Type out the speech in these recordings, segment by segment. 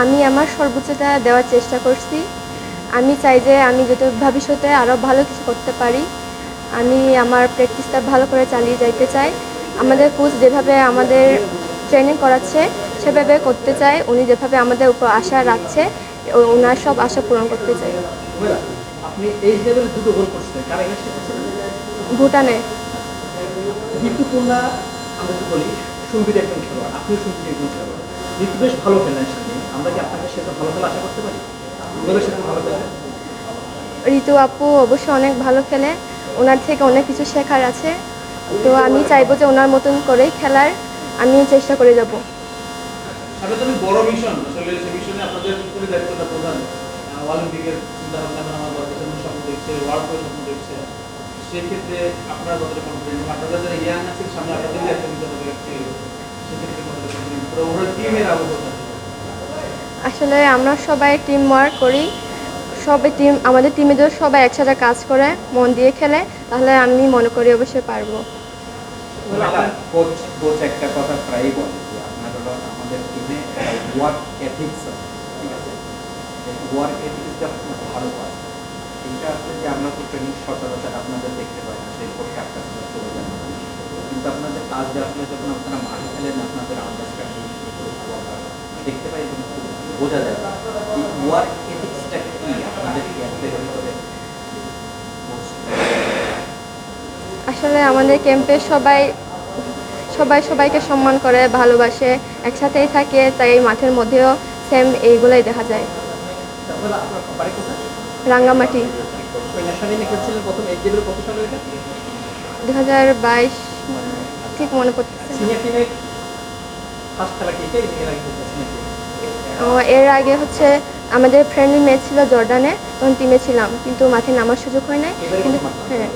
আমি আমার সর্বোচ্চটা দেওয়ার চেষ্টা করছি। আমি চাই যে আমি যাতে ভবিষ্যতে আরও ভালো কিছু করতে পারি। আমি আমার প্র্যাকটিসটা ভালো করে চালিয়ে যাইতে চাই। আমাদের কোচ যেভাবে আমাদের ট্রেনিং করাচ্ছে সেভাবে করতে চাই। উনি যেভাবে আমাদের উপর আশা রাখছে ওনার সব আশা পূরণ করতে চাই। ভুটানে। ঋতুপূর্ণা আমরা যদি বলি সুন্দরী একজন খেলোয়াড় আপনিও সুন্দরী একজন খেলোয়াড়। ঋতু বেশ ভালো খেলেন সামনে আমরা কি আপনাকে সেটা ভালো খেলা আশা করতে পারি? ভালো খেলেন ঋতু আপু অবশ্যই অনেক ভালো খেলে। ওনার থেকে অনেক কিছু শেখার আছে। তো আমি চাইব যে ওনার মতন করেই খেলার আমি চেষ্টা করে যাব। সাথে তো অনেক বড় মিশন আসলে সেই মিশনে আপনাদের দায়িত্বটা প্রধান। অলিম্পিকের চিন্তা ভাবনা এখন আমার বাচ্চা যেমন স্বপ্ন দেখছে ওয়ার্ল্ড কাপের স্বপ্ন দেখছে। সেক্ষেত্রে আপনারা কতটা কনফিডেন্ট আপনারা যারা ইয়াং আছেন সামনে আপনাদের দায়িত্ব নিতে হবে সেক্ষেত্রে কতটা কনফিডেন্ট পুরো টিমের আবহাওয়া আসলে আমরা সবাই টিম ওয়ার্ক করি। সবাই টিম আমাদের টিমে যদি সবাই একসাথে কাজ করে, মন দিয়ে খেলে, তাহলে আমি মনে করি অবশ্যই পারব। আপনাদের বোঝা যায় এই ওয়ার্ক এথিক্সটা কি আপনাদের কি অ্যাপ্লাই করে আসলে আমাদের ক্যাম্পে সবাই সবাই সবাইকে সম্মান করে ভালোবাসে একসাথেই থাকে তাই এই মাঠের মধ্যেও সেম এইগুলোই দেখা যায়। রাঙ্গামাটি। দু হাজার বাইশ ঠিক মনে পড়তেছে ও, এর আগে হচ্ছে আমাদের ফ্রেন্ডলি ম্যাচ ছিল জর্ডানে তখন টিমে ছিলাম কিন্তু মাঠে নামার সুযোগ হয় নাই কিন্তু হ্যাঁ।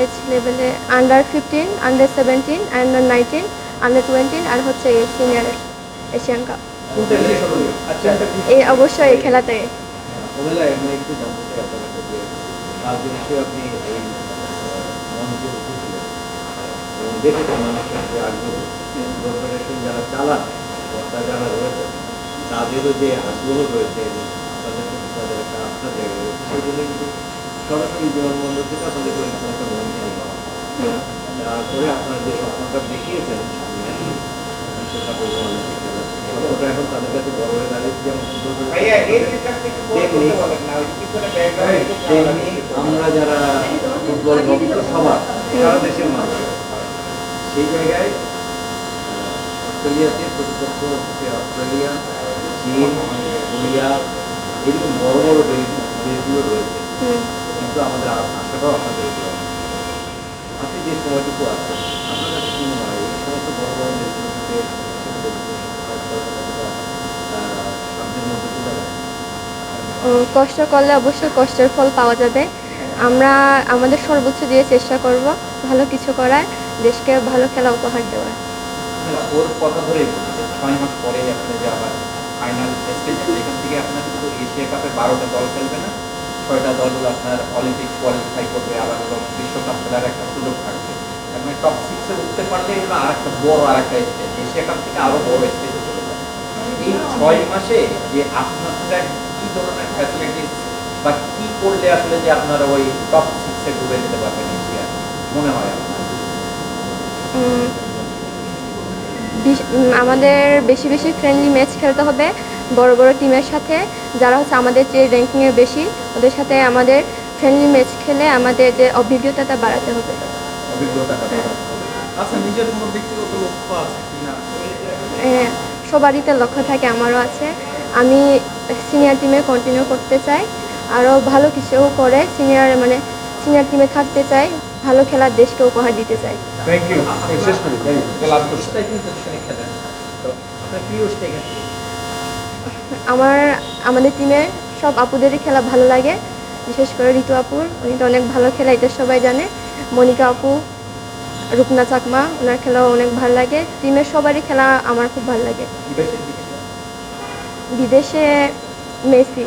এজ লেভেলে under fifteen under seventeen under nineteen under twenty আর হচ্ছে সিনিয়র এশিয়ান কাপ এই অবশ্যই এই খেলাতে। যারা চালান যারা রয়েছে তাদেরও যে আগ্রহ রয়েছে এবং আপনাদের প্রতি তাদের একটা আস্থা জায়গা সরাসরি বিমানবন্দর থেকে আপনাদের যাওয়া। তারপরে আপনার যে স্বপ্নটা দেখিয়েছেন আমরা যারা ফুটবল ভক্ত সবার সারা দেশের মানুষ সেই জায়গায় অস্ট্রেলিয়াতে প্রতিপক্ষ হচ্ছে অস্ট্রেলিয়া, চীন, কোরিয়া এরকম বড় বড় দেশ দেশগুলো রয়েছে। কিন্তু আমাদের আশাটাও আপনাদের আপনি যে সময়টুকু আছেন আপনার কাছে কি মনে হয় এই সমস্ত বড় বড় কষ্ট করলে অবশ্যই কষ্টের ফল পাওয়া যাবে। আমরা আমাদের সর্বোচ্চ দিয়ে চেষ্টা করব ভালো কিছু করার দেশকে ভালো খেলা উপহার দেওয়ার। ওর কথা ধরেই ছয় মাস পরে আপনি যে আবার ফাইনাল স্টেজ এখান থেকে বারোটা দল খেলবে না, ছয়টা দল হলো আপনার অলিম্পিক কোয়ালিফাই করবে, আবার হলো বিশ্বকাপ খেলার একটা সুযোগ থাকবে। আপনি টপ সিক্সে উঠতে পারলে হলো আর একটা বড় আর একটা স্টেজ এশিয়া কাপ থেকে আরও বড় স্টেজে এই ছয় মাসে যে আপনারা কি ধরনের ফ্যাসিলিটিস বা কি করলে আসলে যে আপনারা ওই টপ সিক্সে ডুবে যেতে পারবেন এশিয়া মনে হয় আপনার। আমাদের বেশি বেশি ফ্রেন্ডলি ম্যাচ খেলতে হবে বড় বড় টিমের সাথে যারা হচ্ছে আমাদের যে র্যাঙ্কিংয়ে বেশি ওদের সাথে আমাদের ফ্রেন্ডলি ম্যাচ খেলে আমাদের যে অভিজ্ঞতাটা বাড়াতে হবে। আচ্ছা সবারই তো লক্ষ্য থাকে আমারও আছে। আমি সিনিয়র টিমে কন্টিনিউ করতে চাই আরও ভালো কিছু করে সিনিয়র মানে সিনিয়র টিমে থাকতে চাই ভালো খেলার দেশকে উপহার দিতে চাই। থ্যাংক ইউ শেষ করি তো আপনার প্রিয় স্ট্রাইকার আমার আমাদের টিমে সব আপুদেরই খেলা ভালো লাগে। বিশেষ করে ঋতু আপুর উনি তো অনেক ভালো খেলা এটা সবাই জানে। মনিকা আপু রূপনা চাকমা ওনার খেলাও অনেক ভালো লাগে। টিমের সবারই খেলা আমার খুব ভালো লাগে। বিদেশে? মেসি।